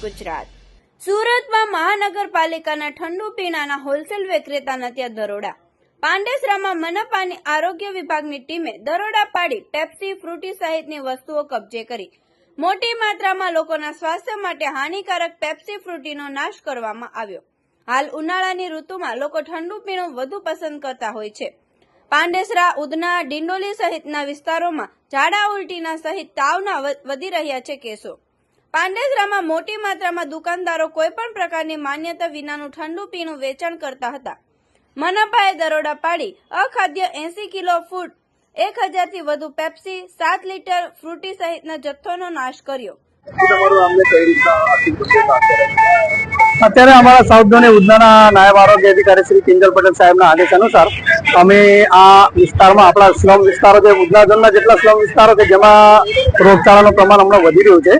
ગુજરાત. સુરતમાં મહાનગરપાલિકાના ઠંડુ પીણાના હોલસેલ વિક્રેતાના ત્યાં દરોડા. પાંડેસરામાં મનપાની આરોગ્ય વિભાગની ટીમે દરોડા પાડી પેપ્સી, ફ્રૂટી સહિતની વસ્તુઓ કબજે કરી. મોટી માત્રામાં લોકોના સ્વાસ્થ્ય માટે હાનિકારક પેપ્સી, ફ્રૂટીનો નાશ કરવામાં આવ્યો. હાલ ઉનાળાની ઋતુમાં લોકો ઠંડુ પીણું વધુ પસંદ કરતા હોય છે. પાંડેસરા ઉદના ડિંડોલી સહિતના વિસ્તારોમાં ઝાડા ઉલટીના સહિત તાવના વધી રહ્યા છે કેસો. પાંડેસરામાં મોટી માત્રામાં દુકાનદારો કોઈપણ પ્રકારની માન્યતા વિનાનું ઠંડુ પીણું વેચાણ કરતા હતા. મનપાએ દરોડા પાડી અખાદ્ય એસી કિલો ફૂડ એક હજારથી વધુ પેપ્સી સાત લીટર ફ્રૂટી સહિતના જથ્થોનો નાશ કર્યો. અત્યારે અમારા સાઉથ ઝોન ઉધનાના નાયબ આરોગ્ય અધિકારી શ્રી કિંજલ પટેલ સાહેબના આદેશ અનુસાર અમે આ વિસ્તારમાં આપણા સ્લમ વિસ્તારો છે ઉધના જેટલા સ્લમ વિસ્તારો છે, જેમાં રોગચાળાનું પ્રમાણ હમણાં વધી રહ્યું છે,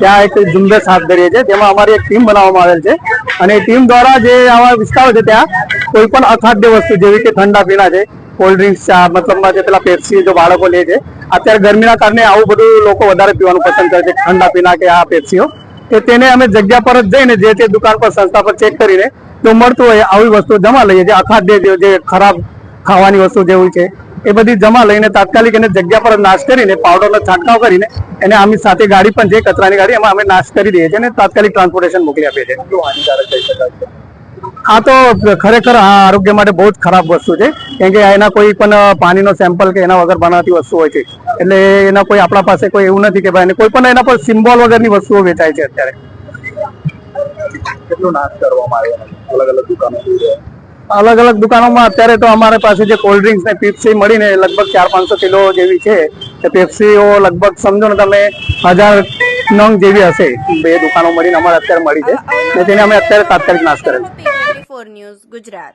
ત્યાં એક ઝુંબેશ હાથ ધરીએ છીએ, જેમાં અમારી એક ટીમ બનાવવામાં આવેલ છે. અને ટીમ દ્વારા જે આવા વિસ્તારો છે, ત્યાં કોઈ પણ અખાદ્ય વસ્તુ, જેવી કે ઠંડા પીણા છે, કોલ્ડ ડ્રિંક્સ ચા મતલબમાં જે પેલા પેપ્સી જો બાળકો લે છે, અત્યારે ગરમીના કારણે આવું બધું લોકો વધારે પીવાનું પસંદ કરે છે, ઠંડા પીણા કે આ પેપ્સીઓ. કે તેને અમે જગ્યા પર જ જઈને જે તે દુકાન પર સંસ્થા પર ચેક કરીને જો મળતું હોય, આવી વસ્તુ જમા લઈએ છીએ, અખાદ્ય જે ખરાબ ખાવાની વસ્તુ જેવું છે એ બધી જમા લઈને તાત્કાલિક એને જગ્યા પર નાશ કરીને પાવડરનો છાંટકાવ કરીને એને આમની સાથે ગાડી પણ છે કચરાની ગાડી એમાં અમે નાશ કરી દઈએ છીએ અને તાત્કાલિક ટ્રાન્સપોર્ટેશન મોકલી આપીએ છીએ. આ તો ખરેખર આરોગ્ય માટે બહુ જ ખરાબ વસ્તુ છે કેમ કે એના કોઈ પણ પાણીનો સેમ્પલ કે એના વગર બનાવતી વસ્તુ હોય છે. એટલે એના કોઈ આપણા પાસે કોઈ એવું નથી કે ભાઈ એને કોઈ પણ એના પર સિમ્બોલ વગરની વસ્તુઓ વેચાય છે અત્યારે. કેટલો નાશ કરવામાં આવ્યો? અલગ અલગ દુકાનો અલગ અલગ દુકાનોમાં અત્યારે તો અમારે પાસે જે કોલ્ડ ડ્રિંક્સ ને પેપ્સી મળીને લગભગ ચાર પાંચસો કિલો જેવી છે તે પેપ્સીઓ લગભગ સમજો ને તમે હજાર નંગ જેવી હશે. બે દુકાનો મળીને અમારે અત્યારે મળી છે. ને તેને અમે અત્યારે તાત્કાલિક નાશ કરેલ છે. ન્યૂઝ ગુજરાત.